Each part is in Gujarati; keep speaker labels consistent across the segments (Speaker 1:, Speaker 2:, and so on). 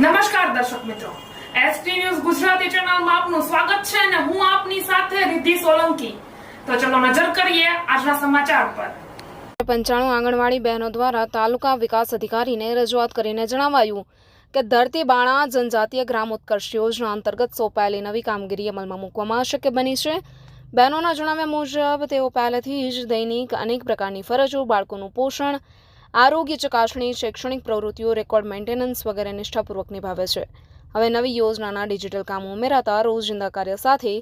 Speaker 1: નમસ્કાર દર્શક મિત્રો. એસટી ન્યૂઝ ગુજરાતી ચેનલમાં આપનું સ્વાગત છે અને હું આપની સાથે રિદ્ધિ સોલંકી. તો ચલો નજર કરીએ આજના સમાચાર પર.
Speaker 2: પંચાણું આંગણવાડી બહેનો દ્વારા તાલુકા વિકાસ અધિકારીને રજૂઆત કરીને જણાવાયું કે ધરતી બાણા જનજાતીય ગ્રામ ઉત્કર્ષ યોજના અંતર્ગત સોંપાયેલી નવી કામગીરી અમલમાં મૂકવામાં શક્ય બની છે. બહેનોના જણાવ્યા મુજબ, તેઓ પહેલેથી જ દૈનિક અનેક પ્રકારની ફરજો, બાળકોનું પોષણ આરોગ્ય ચકાસણી, શૈક્ષણિક પ્રવૃત્તિઓ, રેકોર્ડ મેન્ટેનન્સ વગેરે નિષ્ઠાપૂર્વક નિભાવે છે. હવે નવી યોજનાના ડિજિટલ કામો ઉમેરાતા રોજિંદા કાર્ય સાથે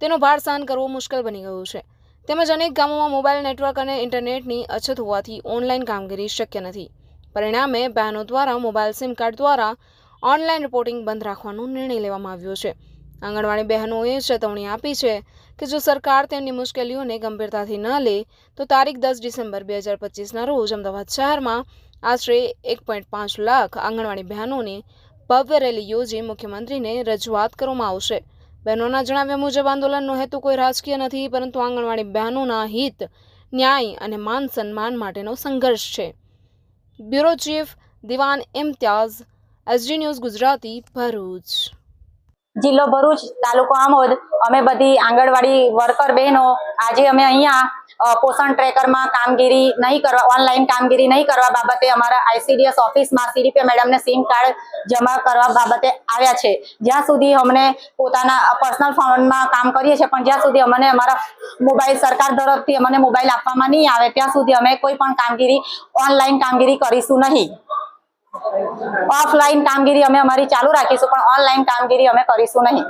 Speaker 2: તેનો ભાર સહન કરવો મુશ્કેલ બની ગયું છે. તેમજ અનેક ગામોમાં મોબાઈલ નેટવર્ક અને ઇન્ટરનેટની અછત હોવાથી ઓનલાઈન કામગીરી શક્ય નથી. પરિણામે બહેનો દ્વારા મોબાઈલ સિમ કાર્ડ દ્વારા ઓનલાઈન રિપોર્ટિંગ બંધ રાખવાનો નિર્ણય લેવામાં આવ્યો છે. આંગણવાડી બહેનોએ ચેતવણી આપી છે કે જો સરકાર તેમની મુશ્કેલીઓને ગંભીરતાથી ન લે, તો તારીખ દસ ડિસેમ્બર બે હજાર પચીસના રોજ અમદાવાદ શહેરમાં આશરે એક પોઈન્ટ પાંચ લાખ આંગણવાડી બહેનોને ભવ્ય રેલી યોજી મુખ્યમંત્રીને રજૂઆત કરવામાં આવશે. બહેનોના જણાવ્યા મુજબ, આંદોલનનો હેતુ કોઈ રાજકીય નથી, પરંતુ આંગણવાડી બહેનોના હિત, ન્યાય અને માન સન્માન માટેનો સંઘર્ષ છે. Bureau chief Diwan Imtiyaz SG news Gujarati Bharuch.
Speaker 3: જિલ્લો ભરૂચ તાલુકો આમોદ. અમે બધી આંગણવાડી વર્કર બહેનો આજે અમે અહીંયા પોષણ ટ્રેકરમાં કામગીરી નહીં કરવા, ઓનલાઈન કામગીરી નહીં કરવા બાબતે અમારા આઈસીડીએસ ઓફિસમાં સીડીપી મેડમને સિમ કાર્ડ જમા કરવા બાબતે આવ્યા છે. જ્યાં સુધી અમને પોતાના પર્સનલ ફોનમાં કામ કરીએ છીએ, પણ જ્યાં સુધી અમને અમારા મોબાઈલ સરકાર તરફથી અમને મોબાઈલ આપવામાં નહીં આવે, ત્યાં સુધી અમે કોઈ પણ કામગીરી, ઓનલાઈન કામગીરી કરીશું નહીં. ઓફલાઈન કામગીરી અમે અમારી ચાલુ રાખીશું પણ ઓનલાઈન કામગીરી અમે કરીશું નહીં.